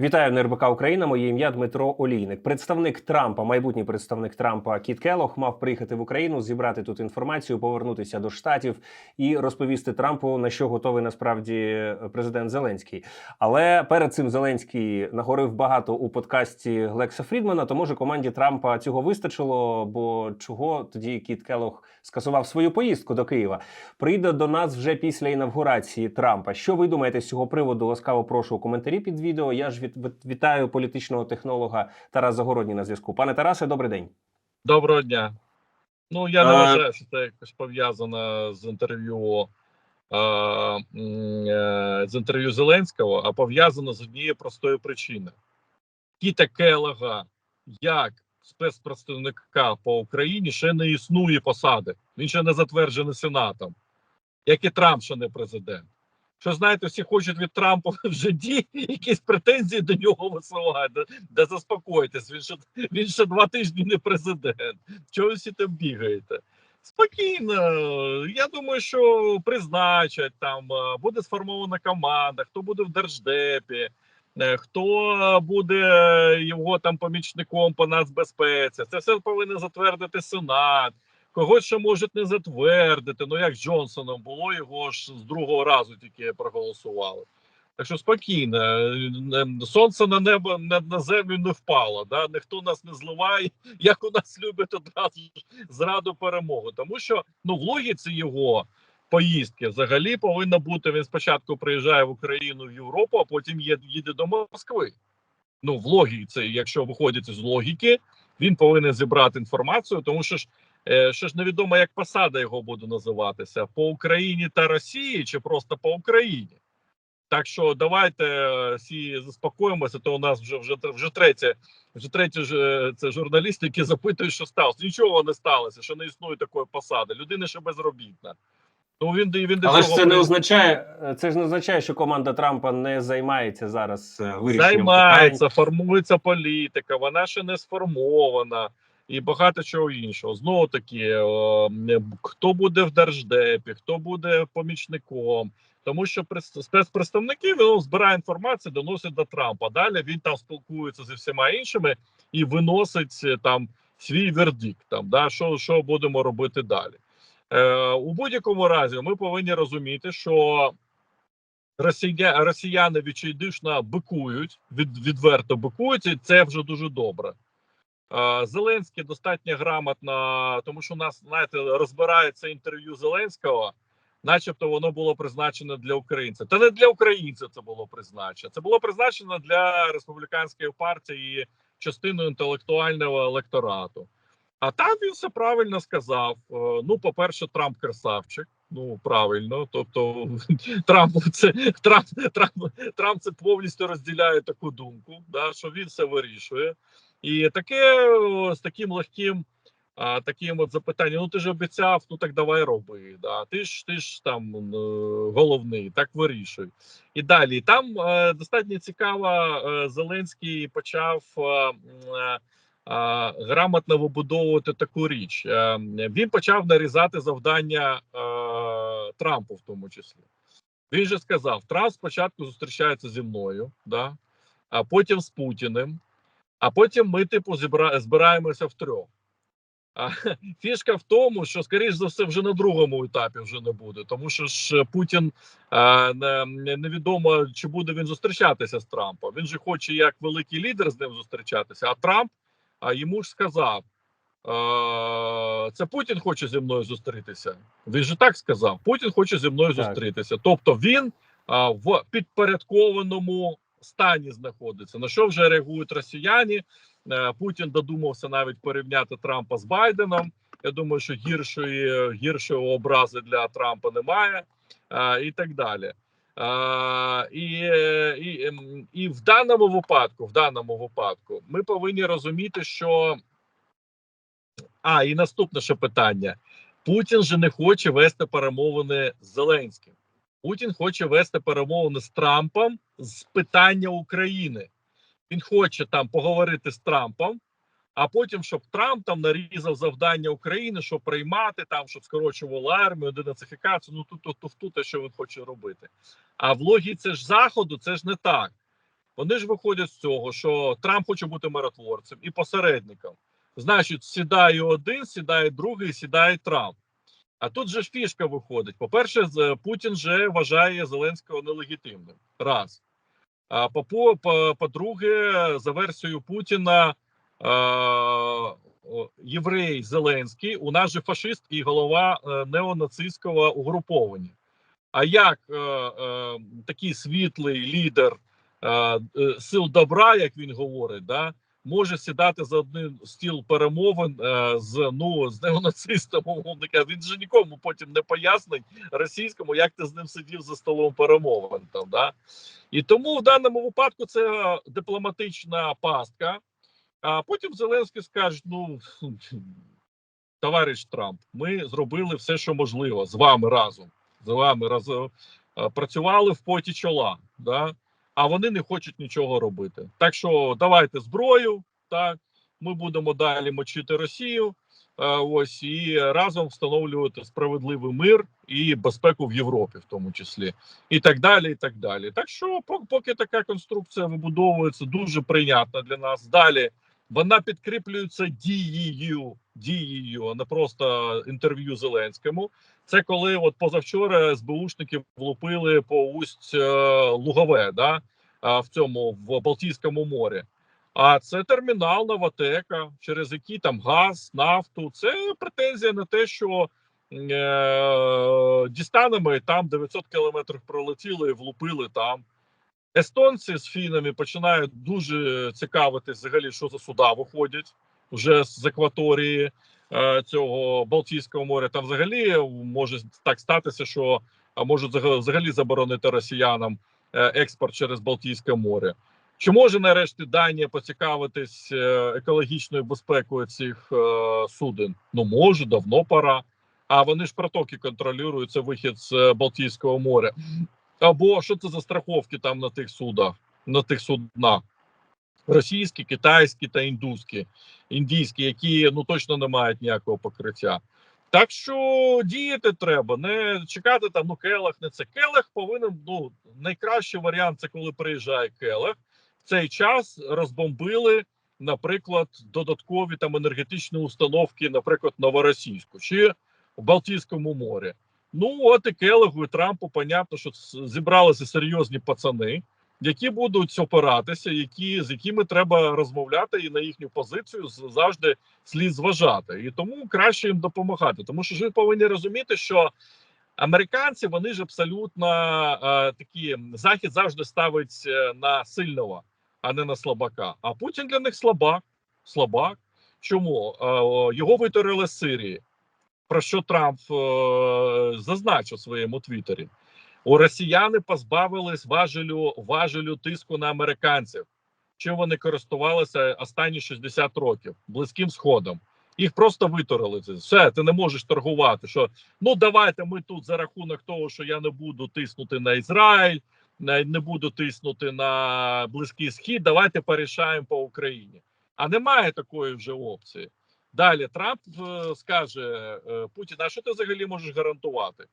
Вітаю на РБК Україна. Моє ім'я Дмитро Олійник. Представник Трампа, майбутній представник Трампа Кіт Келох, мав приїхати в Україну, зібрати тут інформацію, повернутися до штатів і розповісти Трампу на що готовий насправді президент Зеленський. Але перед цим Зеленський наговорив багато у подкасті Лекса Фрідмана. То може команді Трампа цього вистачило. Бо чого тоді Кіт Келох скасував свою поїздку до Києва? Прийде до нас вже після інавгурації Трампа. Що ви думаєте з цього приводу? Ласкаво прошу у коментарі під відео. Я ж від- вітаю політичного технолога Тарас Загородній на зв'язку. Пане Тарасе, добрий день. Доброго дня. Ну, я не А- вважаю, що це якось пов'язано з інтерв'ю е, е, з інтерв'ю Зеленського, а пов'язано з однією простою причиною. Кіта Келега, як спецпредставника по Україні, ще не існує посади. Він ще не затверджений Сенатом, як і Трамп, ще не президент. Що знаєте, всі хочуть від Трампа вже дій, якісь претензії до нього висувають. Да, заспокойтесь, він ще, він ще два тижні не президент. Чого всі там бігаєте? Спокійно. Я думаю, що призначать там, е, буде сформована команда, хто буде в держдепі, е, хто буде його там помічником по нацбезпеці. Це все повинен затвердити Сенат. Когось ще можуть не затвердити. Ну як з Джонсоном було, його ж з другого разу тільки проголосували. Так що спокійно, Е, е, сонце на небо на, землю не впало. Да? Ніхто нас не зливає, як у нас люблять одразу ж зраду перемогу. Тому що ну в логіці його поїздки взагалі повинна бути. Він спочатку приїжджає в Україну в Європу, а потім їде до Москви. Ну, в логіці, якщо виходити з логіки, він повинен зібрати інформацію, тому що ж. Е, Що ж невідомо, як посада його буде називатися по Україні та Росії, чи просто по Україні. Так що давайте е, всі заспокоїмося. То у нас вже вже вже третє, вже третє ж е, це журналісти, які запитують, що сталося. Нічого не сталося, що не існує такої посади. Людина ще безробітна. Ну він він Але ж це не означає, це ж не означає, що команда Трампа не займається зараз е, вирішенням займається, питань. формується політика, вона ще не сформована. І багато чого іншого. Знову таки, е, хто буде в держдепі, хто буде помічником, тому що спецпредставники він збирає інформацію, доносить до Трампа. Далі він там спілкується зі всіма іншими і виносить е, там свій вердикт. Там да що, що будемо робити далі. Е, у будь-якому разі ми повинні розуміти, що росія, росіяни відчайдушно бикують, від, відверто бикують, і це вже дуже добре. Е, Зеленський достатньо грамотно, тому що у нас, знаєте, розбирається інтерв'ю Зеленського, начебто воно було призначено для українця. Та не для українця це було призначено. Це було призначено для республіканської партії частиною інтелектуального електорату. А там він все правильно сказав. Е, Ну, по-перше, Трамп красавчик. Ну правильно, тобто Трамп це Трамп, Трамп, Трамп це повністю розділяє таку думку, да, що він все вирішує. І таке з таким легким, а, таким от запитанням: ну ти ж обіцяв, ну так давай роби. Да. Ти ж ти ж там е, головний, так вирішуй. І далі там е, достатньо цікаво, е, Зеленський почав. грамотно вибудовувати таку річ. Він почав нарізати завдання Трампу, в тому числі. Він же сказав: Трамп спочатку зустрічається зі мною, да? а потім з Путіним, а потім ми, типу, зібра... збираємося втрьох. А, фішка в тому, що, скоріш за все, вже на другому етапі вже не буде, тому що ж Путін а, не, не- невідомо, чи буде він зустрічатися з Трампом. Він же хоче як великий лідер з ним зустрічатися, а Трамп а йому ж сказав: е, це Путін хоче зі мною зустрітися. Він же так сказав: Путін хоче зі мною Так. зустрітися. Тобто він е, в підпорядкованому стані знаходиться. На що вже реагують росіяни? Е, Путін додумався навіть порівняти Трампа з Байденом. Я думаю, що гіршої гіршої образи для Трампа немає, е, і так далі. А, і, е, і, ем, і в даному випадку, в даному випадку, ми повинні розуміти, що а, і наступне ще питання: Путін же не хоче вести перемовини з Зеленським. Путін хоче вести перемовини з Трампом з питання України. Він хоче там поговорити з Трампом, а потім, щоб Трамп там нарізав завдання України, щоб приймати там, щоб скорочували армію, денацифікацію. Ну тут тут тут, тут що він хоче робити. А в логіці ж заходу це ж не так. Вони ж виходять з цього, що Трамп хоче бути миротворцем і посередником. Значить, сідає один, сідає другий, сідає Трамп. А тут же фішка виходить. По-перше, Путін же вважає Зеленського нелегітимним. Раз. А по- по- по- по-друге, за версією Путіна, е, єврей Зеленський у нас же фашист і голова е, неонацистського угруповання. А як е, такий світлий лідер сил добра, як він говорить, да, може сідати за один стіл перемовин е, з ну з неонацистом, умовно. Він же нікому потім не пояснить російському, як ти з ним сидів за столом перемовин. Там да і тому в даному випадку це дипломатична пастка. А потім Зеленський скаже: ну товариш Трамп, ми зробили все, що можливо з вами разом. З вами разом е, працювали в поті чола. Да? А вони не хочуть нічого робити. Так що давайте зброю, так ми будемо далі мочити Росію. е, Ось і разом встановлювати справедливий мир і безпеку в Європі, в тому числі, і так далі. І так далі. Так що, поки така конструкція вибудовується, дуже прийнятна для нас. Далі вона підкріплюється дією, дією, а не просто інтерв'ю Зеленському. Це коли от позавчора СБУшники влупили по усть е, Лугове, да, в цьому в Балтійському морі. А це термінал Новотека, через який там газ, нафту. Це претензія на те, що е, дістанемо і там 900 кілометрів пролетіли і влупили там. Естонці з фінами починають дуже цікавитись взагалі, що за суда виходять вже з акваторії е, цього Балтійського моря. Там взагалі може так статися, що можуть взага- взагалі заборонити росіянам е, експорт через Балтійське море. Чи може нарешті Данія поцікавитись е, екологічною безпекою цих е, суден? Ну може, давно пора. А вони ж протоки контролюють це вихід з е, Балтійського моря. Або що це за страховки там на тих судах, на тих суднах? Російські, китайські та індуські, індійські, які ну точно не мають ніякого покриття. Так що діяти треба, не чекати там. Ну Келех, не це Келех повинен. Ну найкращий варіант це коли приїжджає Келех. В цей час розбомбили, наприклад, додаткові там енергетичні установки, наприклад, новоросійську чи в Балтійському морі. Ну от і Келегу і Трампу, понятно, що зібралися серйозні пацани, які будуть опиратися, які з якими треба розмовляти, і на їхню позицію завжди слід зважати. І тому краще їм допомагати. Тому що ж ви повинні розуміти, що американці вони ж абсолютно е, такі захід завжди ставить е, на сильного, а не на слабака. А Путін для них слабак. Слабак. Чому Е, його витворили з Сирії? Про що Трамп е, зазначив у своєму твіттері? У росіяни позбавились важелю важелю тиску на американців. Чим вони користувалися останні 60 років близьким сходом. Їх просто витворили. Це все, ти не можеш торгувати. Що ну давайте ми тут за рахунок того, що я не буду тиснути на Ізраїль, не буду тиснути на Близький Схід. Давайте порішаємо по Україні. А немає такої вже опції. Далі Трамп е, скаже е, Путін, а що ти взагалі можеш гарантувати?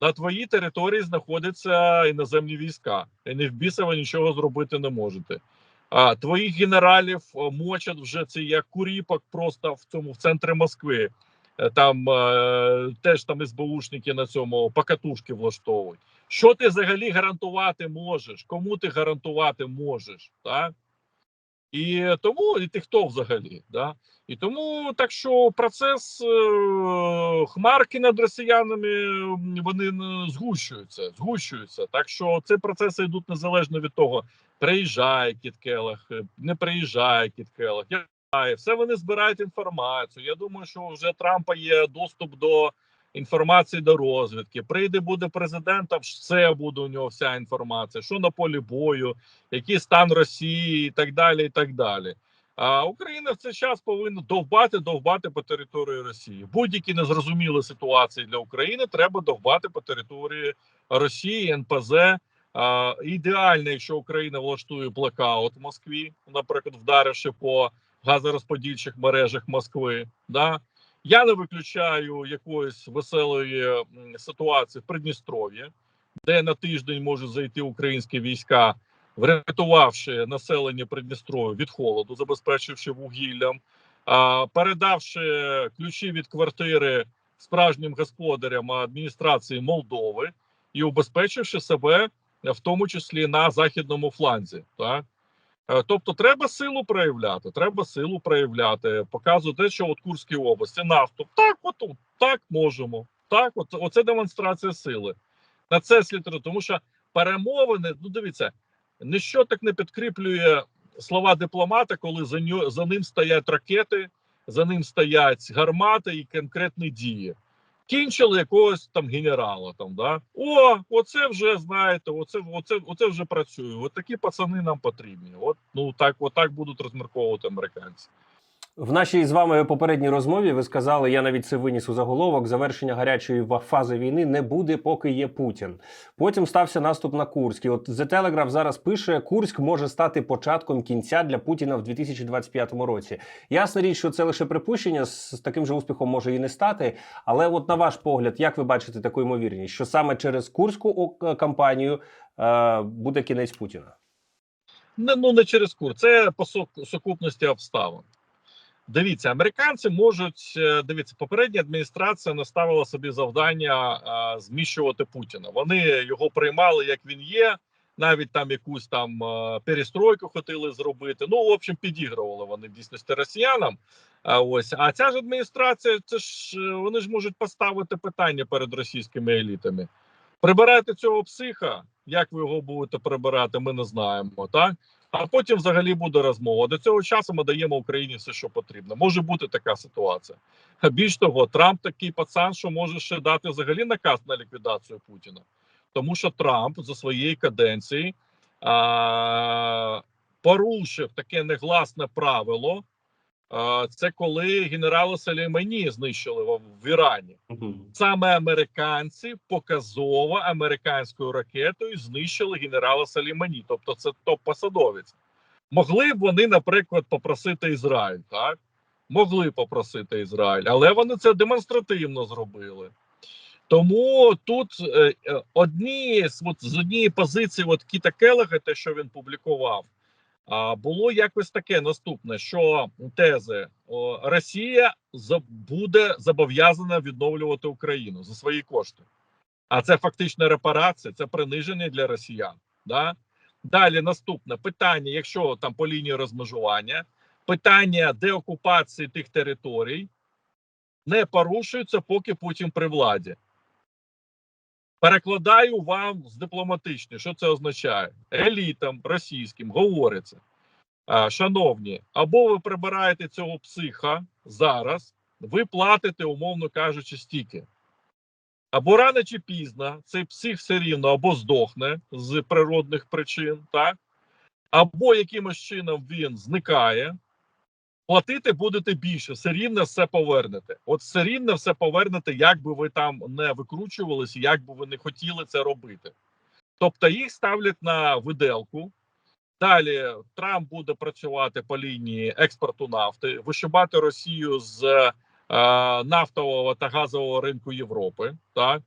На твоїй території знаходяться іноземні війська, і не в біса ви нічого зробити не можете. А твоїх генералів е, мочать вже це як куріпок просто в цьому в центрі Москви. Там е, теж там СБУшники на цьому покатушки влаштовують. Що ти взагалі гарантувати можеш? Кому ти гарантувати можеш? Так? І тому і ти хто взагалі? Да? І тому так що процес е, хмарки над росіянами вони згущуються, згущуються. Так що ці процеси йдуть незалежно від того, приїжджає Кіт Келех, е, не приїжджає Кіт Келех. Я все вони збирають інформацію. Я думаю, що вже Трампа є доступ до інформації до розвідки. Прийде буде президентом, все буде у нього вся інформація, що на полі бою, який стан Росії, і так далі. і так далі. А Україна в цей час повинна довбати, довбати по території Росії. Будь-які незрозумілі ситуації для України треба довбати по території Росії, НПЗ. А, ідеально, якщо Україна влаштує блокаут в Москві, наприклад, вдаривши по газорозподільчих мережах Москви. Да? Я не виключаю якоїсь веселої ситуації в Придністров'ї, де на тиждень можуть зайти українські війська врятувавши населення Придністров'я від холоду, забезпечивши вугіллям, передавши ключі від квартири справжнім господарям адміністрації Молдови і убезпечивши себе, в тому числі на західному фланзі. Так? Е, Тобто, треба силу проявляти. Треба силу проявляти, показувати, що от Курській області наступ. Так, от так можемо. Так, от оце демонстрація сили. На це слід тому що перемовини, ну дивіться, ніщо так не підкріплює слова дипломата, коли за нього за ним стоять ракети, за ним стоять гармати і конкретні дії. Кінчили якогось там генерала. Там да о, оце вже знаєте, оце, оце, оце вже працює. От такі пацани нам потрібні. От ну так, отак будуть розмірковувати американці. В нашій з вами попередній розмові ви сказали, я навіть це виніс у заголовок. Завершення гарячої фази війни не буде, поки є Путін. Потім стався наступ на Курськ. І от The Telegraph зараз пише: Курськ може стати початком кінця для Путіна в 2025 році. Ясна річ, що це лише припущення з таким же успіхом може і не стати. Але, от на ваш погляд, як ви бачите таку ймовірність, що саме через курську кампанію е, буде кінець Путіна? Не, ну не через кур, це по сукупності обставин. Дивіться, американці можуть е, дивіться, попередня адміністрація наставила собі завдання а, зміщувати Путіна. Вони його приймали як він є, навіть там якусь там а, перестройку хотіли зробити. Ну, в общем, підігрували вони в дійсності росіянам. А ось а ця ж адміністрація, це ж е, вони ж можуть поставити питання перед російськими елітами. Прибирайте цього психа. Як ви його будете прибирати, ми не знаємо. Так а потім взагалі буде розмова. До цього часу ми даємо Україні все, що потрібно. Може бути така ситуація. Більш того, Трамп такий пацан, що може ще дати взагалі наказ на ліквідацію Путіна, тому що Трамп за своєї каденції а, порушив таке негласне правило. Це коли генерала Салімані знищили в, Ірані. Саме американці показово американською ракетою знищили генерала Салімані. Тобто, це топ-посадовець. Могли б вони, наприклад, попросити Ізраїль, так? Могли попросити Ізраїль, але вони це демонстративно зробили. Тому тут е, е, одні з от, з однієї позиції, от Кіта Келега, те, що він публікував, було якось таке наступне: що тези Росія буде зобов'язана відновлювати Україну за свої кошти. А це фактично репарація, це приниження для росіян. Да? Далі наступне питання: якщо там по лінії розмежування, питання деокупації тих територій не порушується, поки Путін при владі. Перекладаю вам з дипломатичної, що це означає? Елітам російським говориться. Шановні, або ви прибираєте цього психа зараз, ви платите, умовно кажучи, стільки. Або рано чи пізно цей псих все рівно або здохне з природних причин, так? або якимось чином він зникає. Платити будете більше, все рівно все повернете. От все рівно все повернете, як би ви там не викручувалися, як би ви не хотіли це робити. Тобто їх ставлять на виделку. Далі Трамп буде працювати по лінії експорту нафти, вишибати Росію з е, нафтового та газового ринку Європи. Так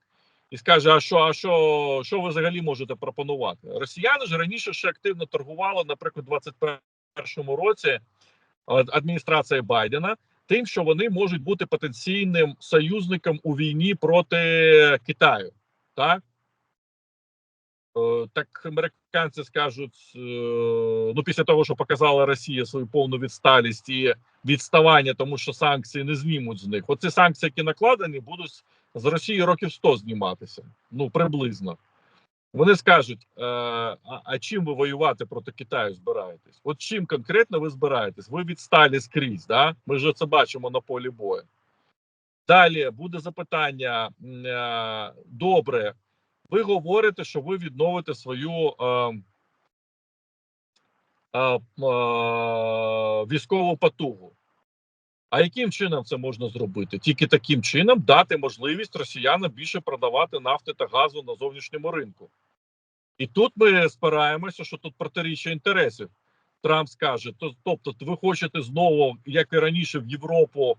і скаже: а що, а що, що ви взагалі можете пропонувати? Росіяни ж раніше ще активно торгували, наприклад, у 2021 році ад- адміністрація Байдена. Тим, що вони можуть бути потенційним союзником у війні проти Китаю, так Е, так американці скажуть: е, ну після того, що показала Росія свою повну відсталість і відставання, тому що санкції не знімуть з них. Оці санкції, які накладені, будуть з Росії років 100 зніматися. Ну приблизно. Вони скажуть: е, а, а чим ви воювати проти Китаю збираєтесь? От чим конкретно ви збираєтесь? Ви відсталі скрізь, да? Ми ж це бачимо на полі бою. Далі буде запитання: е, добре, ви говорите, що ви відновите свою е, е, е, військову потугу. А яким чином це можна зробити? Тільки таким чином дати можливість росіянам більше продавати нафти та газу на зовнішньому ринку. І тут ми спираємося, що тут протиріччя інтересів. Трамп скаже: то, тобто, ви хочете знову, як і раніше, в Європу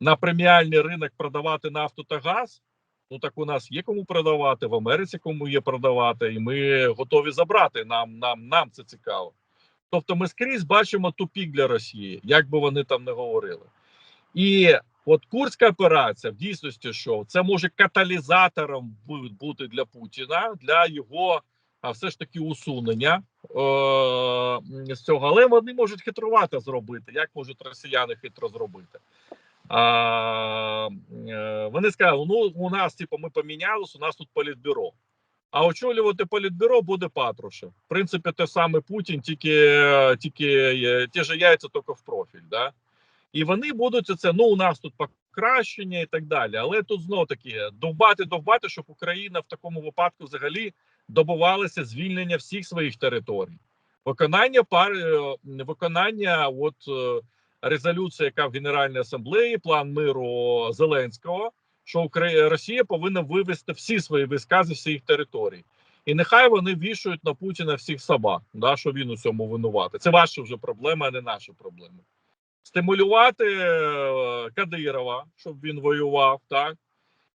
на преміальний ринок продавати нафту та газ? Ну так у нас є кому продавати, в Америці кому є продавати, і ми готові забрати. Нам, нам, нам це цікаво. Тобто, ми скрізь бачимо тупік для Росії, як би вони там не говорили. І от Курська операція в дійсності, що це може каталізатором бути для Путіна для його а все ж таки усунення е- з цього, але вони можуть хитрувати зробити. Як можуть росіяни хитро зробити? А, е, вони сказали: ну у нас, типу, ми помінялись, у нас тут політбюро. А очолювати політбюро буде Патрушев. В принципі, те саме Путін, тільки, тільки е, ті ж яйця, тільки в профіль. Да? І вони будуть це. Ну, у нас тут покращення і так далі. Але тут знов таки довбати, довбати, щоб Україна в такому випадку взагалі добувалася звільнення всіх своїх територій. Виконання пар е, виконання, от е, резолюція, яка в Генеральній асамблеї, план миру Зеленського, що. Росія повинна вивести всі свої війська з всіх територій. І нехай вони вішають на Путіна всіх собак, да, що він у цьому винуватий. Це ваші вже проблеми, а не наші проблеми. Стимулювати е, Кадирова, щоб він воював, так.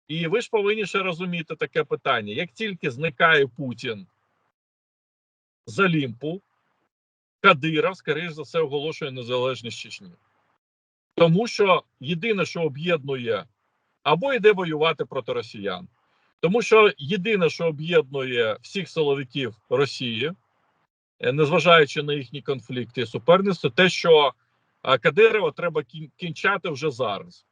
І ви ж повинні ще розуміти таке питання: як тільки зникає Путін з Олімпу, Кадиров, скоріш за все, оголошує незалежність Чечні. Тому що єдине, що об'єднує, або йде воювати проти росіян. Тому що єдине, що об'єднує всіх силовиків Росії, е, незважаючи на їхні конфлікти і суперництво, те, що е, Кадирова треба кінчати вже зараз.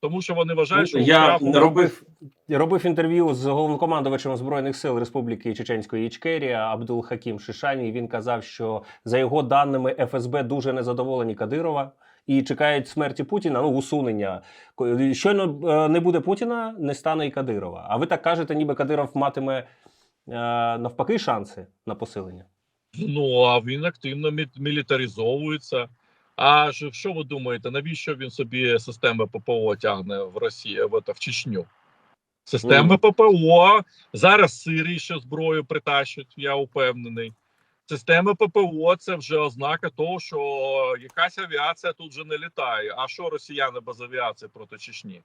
Тому що вони вважають, що Ну, Я втратили- робив, робив інтерв'ю з головнокомандувачем збройних сил Республіки Чеченської Ічкерія Абдул Хакім Шишані. Він казав, що за його даними ФСБ дуже незадоволені Кадирова і чекають смерті Путіна. Ну усунення. Щойно е, не буде Путіна, не стане і Кадирова. А ви так кажете, ніби Кадиров матиме е, навпаки шанси на посилення. Ну а він активно мілітаризовується. А що ви думаєте, навіщо він собі системи ППО тягне в Росії в, в Чечню? Системи ППО зараз Сирії ще зброю притащать, я упевнений. Системи ППО це вже ознака того, що якась авіація тут вже не літає. А що росіяни без авіації проти Чечні?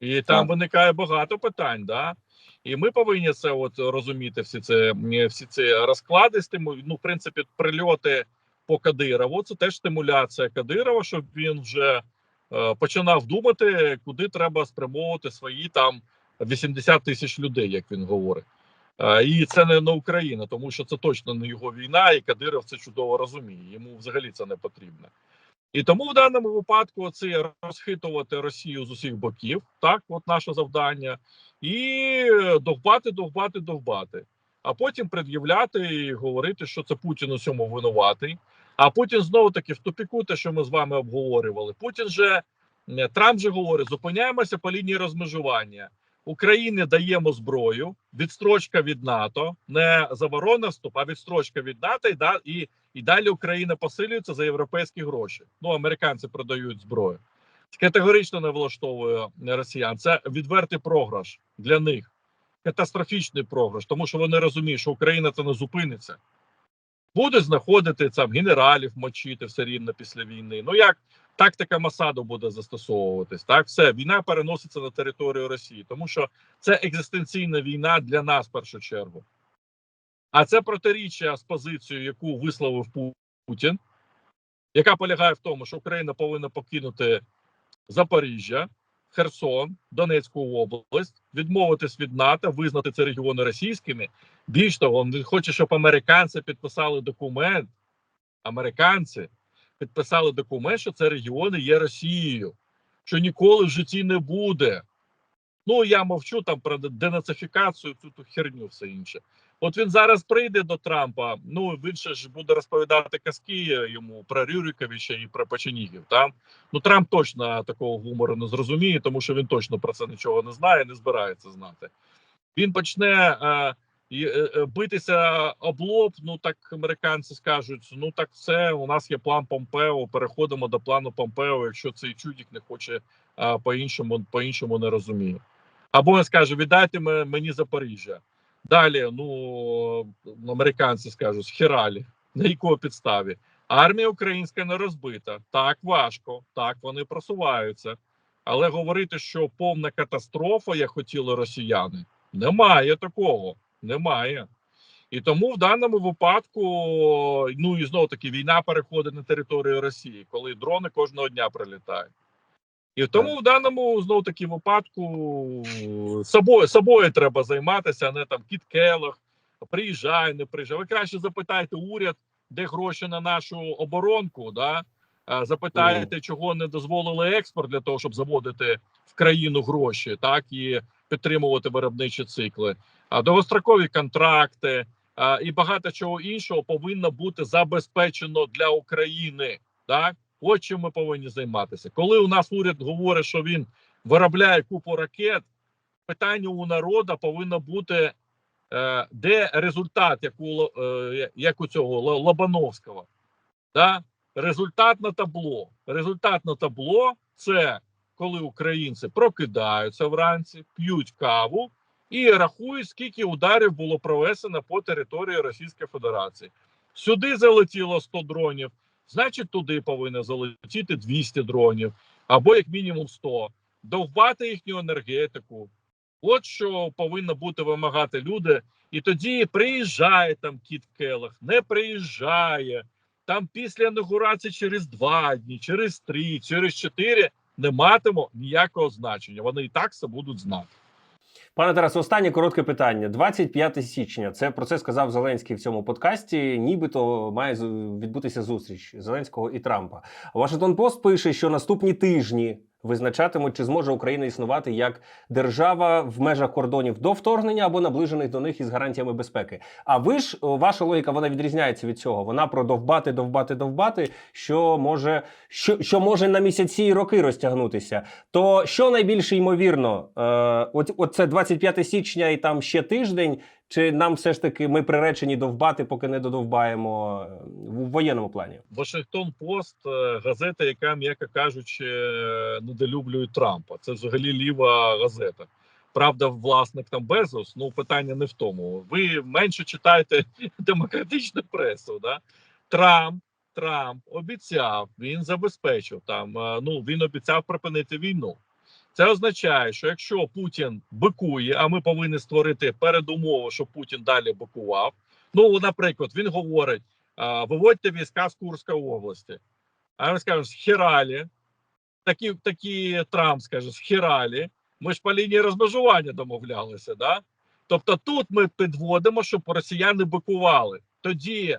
І там виникає багато питань, да? І ми повинні це от розуміти, всі це всі ці розклади стиму, ну, в принципі, прильоти по Кадирову. Це теж стимуляція Кадирова, щоб він вже е, починав думати, куди треба спрямовувати свої там 80 тисяч людей, як він говорить. Е, і це не на Україну, тому що це точно не його війна, і Кадиров це чудово розуміє. Йому взагалі це не потрібно. І тому в даному випадку це розхитувати Росію з усіх боків. Так, от наше завдання, і довбати, довбати, довбати. А потім пред'являти і говорити, що це Путін у цьому винуватий. А Путін знову таки в тупіку, те, що ми з вами обговорювали. Путін же Трамп же говорить: зупиняємося по лінії розмежування. Україні даємо зброю, відстрочка від НАТО, не заборона вступ, а відстрочка від НАТО, і, і, і далі Україна посилюється за європейські гроші. Ну, американці продають зброю. Категорично не влаштовує росіян. Це відвертий програш для них, катастрофічний програш, тому що вони розуміють, що Україна це не зупиниться. Будуть знаходити там генералів, мочити все рівно після війни. Ну як тактика Масаду буде застосовуватись? Так, все війна переноситься на територію Росії, тому що це екзистенційна війна для нас в першу чергу. А це протиріччя з позицією, яку висловив Путін, яка полягає в тому, що Україна повинна покинути Запоріжжя, Херсон, Донецьку область, відмовитись від НАТО, визнати ці регіони російськими. Більш того, він хоче, щоб американці підписали документ. Американці підписали документ, що це регіони є Росією, що ніколи в житті не буде. Ну я мовчу там про денацифікацію, цю херню, все інше. От він зараз прийде до Трампа. Ну він ще ж буде розповідати казки йому про Рюриковича і про Печенігів. Там ну Трамп точно такого гумору не зрозуміє, тому що він точно про це нічого не знає, не збирається знати. Він почне е, е, е, битися об лоб. Ну так американці скажуть: ну так все, у нас є план Помпео. Переходимо до плану Помпео, якщо цей чудік не хоче е, по-іншому, по-іншому не розуміє. Або він скаже: віддайте мені Запоріжжя. Далі, ну американці скажуть, хіралі, на якої підставі? Армія українська не розбита. Так важко, так вони просуваються. Але говорити, що повна катастрофа, як хотіли росіяни, немає такого. Немає. І тому в даному випадку, ну і знову таки, війна переходить на територію Росії, коли дрони кожного дня прилітають. І тому в даному знову таки випадку собою, собою треба займатися, а не там Кіт Келох, приїжджай, не приїжджай. Ви краще запитайте уряд, де гроші на нашу оборонку. Да? Запитаєте, чого не дозволили експорт для того, щоб заводити в країну гроші, так і підтримувати виробничі цикли. А довгострокові контракти а, і багато чого іншого повинно бути забезпечено для України. Так, от чим ми повинні займатися. Коли у нас уряд говорить, що він виробляє купу ракет, питання у народу повинно бути, е, де результат, як у, е, як у цього Лобановського. Да? Результат на табло. Результат на табло це коли українці прокидаються вранці, п'ють каву і рахують, скільки ударів було провесено по території Російської Федерації. Сюди залетіло 100 дронів, значить, туди повинно залетіти 200 дронів, або як мінімум 100. Довбати їхню енергетику. От що повинно бути вимагати люди. І тоді приїжджає там Кіт Келах, не приїжджає. Там після інаугурації через два дні, через три, через чотири не матимуть ніякого значення. Вони і так це будуть знати. Пане Тарасу, останнє коротке питання. 25 січня. Це про це сказав Зеленський в цьому подкасті. Нібито має відбутися зустріч Зеленського і Трампа. Вашингтон Пост пише, що наступні тижні визначатимуть, чи зможе Україна існувати як держава в межах кордонів до вторгнення або наближених до них із гарантіями безпеки. А ви ж ваша логіка вона відрізняється від цього. Вона про довбати, довбати, довбати, що може, що, що може на місяці і роки розтягнутися. То що найбільше ймовірно? Е, от, от це 25 січня і там ще тиждень. Чи нам все ж таки ми приречені довбати, поки не додовбаємо е, в воєнному плані? Вашингтон Пост е, газета, яка, м'яко кажучи, е, недолюблює Трампа. Це взагалі ліва газета. Правда, власник там Безос. Ну питання не в тому. Ви менше читаєте демократичну пресу. Да? Трамп, Трамп обіцяв, він забезпечив там. Ну він обіцяв припинити війну. Це означає, що якщо Путін бикує, а ми повинні створити передумову, щоб Путін далі бикував. Ну, наприклад, він говорить: виводьте війська з Курської області. А він скаже, з Хіралі. Такі, такі Трамп скаже, з Хіралі. Ми ж по лінії розмежування домовлялися. Да? Тобто тут ми підводимо, щоб росіяни бикували. Тоді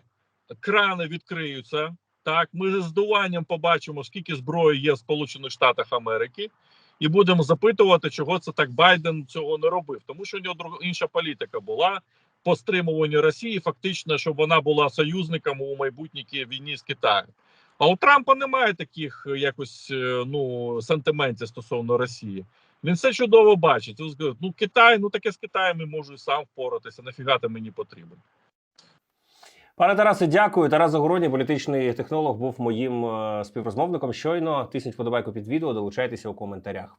крани відкриються. Так, ми з здуванням побачимо, скільки зброї є в Сполучених Штатах Америки, і будемо запитувати, чого це так Байден цього не робив. Тому що у нього інша політика була по стримуванню Росії, фактично, щоб вона була союзником у майбутній війні з Китаєм. А у Трампа немає таких е, якось е, ну сантиментів стосовно Росії. Він все чудово бачить. Ну Китай, ну таке з Китаєм я можу і сам впоратися. Нафіга ти мені потрібен? Пане Тарасе, дякую. Тарас Загородній, політичний технолог, був моїм е, співрозмовником. Щойно тисніть вподобайку під відео, долучайтеся у коментарях.